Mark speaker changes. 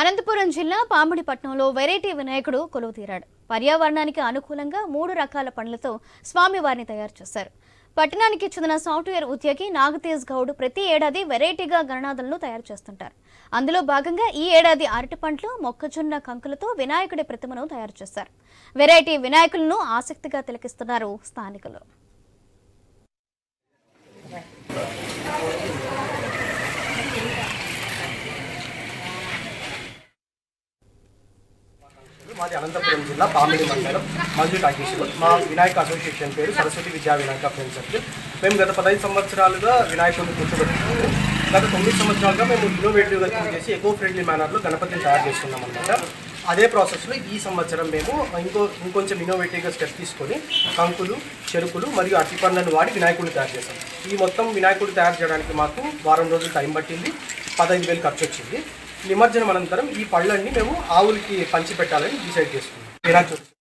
Speaker 1: అనంతపురం జిల్లా పామిడిపట్నంలో వెరైటీ వినాయకుడు కొలువు తీరాడు పర్యావరణానికి అనుకూలంగా మూడు రకాల పండ్లతో స్వామివారిని తయారు చేశారు. పట్టణానికి చెందిన సాఫ్ట్వేర్ ఉద్యోగి నాగతేజ్ గౌడ్ ప్రతి ఏడాది వెరైటీగా గణనాథులను తయారు చేస్తుంటారు. అందులో భాగంగా ఈ ఏడాది అరటి పండ్లు మొక్కజొన్న కంకులతో వినాయకుడి ప్రతిమను తయారు చేశారు. వెరైటీ వినాయకులను ఆసక్తిగా తిలకిస్తున్నారు స్థానికులు.
Speaker 2: మాది అనంతపురం జిల్లా పామిడి మండలం మంజు టాకీస్లో మా వినాయక అసోసియేషన్ పేరు సరస్వతి విద్యా వినాయక ఫ్రెండ్స్ సర్కిల్. మేము గత పదహైదు సంవత్సరాలుగా వినాయకుడిని కూర్చోబెట్టుకున్నాము గత తొమ్మిది సంవత్సరాలుగా మేము ఇన్నోవేటివ్గా థింక్ చేసి ఎకో ఫ్రెండ్లీ మేనర్లో గణపతిని తయారు చేస్తున్నాం అనమాట అదే ప్రాసెస్లో ఈ సంవత్సరం మేము ఇంకో ఇంకొంచెం ఇన్నోవేటివ్గా స్టెప్ తీసుకొని కంకులు చెరుకులు మరియు అరటిపండ్లను వాడి వినాయకుడిని తయారు చేస్తాం ఈ మొత్తం వినాయకుడు తయారు చేయడానికి మాకు వారం రోజులు టైం పట్టింది. పదహైదు వేలు ఖర్చు వచ్చింది. నిమజ్జనం అనంతరం ఈ పళ్ళన్నీ మేము ఆవులకి పంచి పెట్టాలని డిసైడ్ చేసుకున్నాం. వినాయక చవితి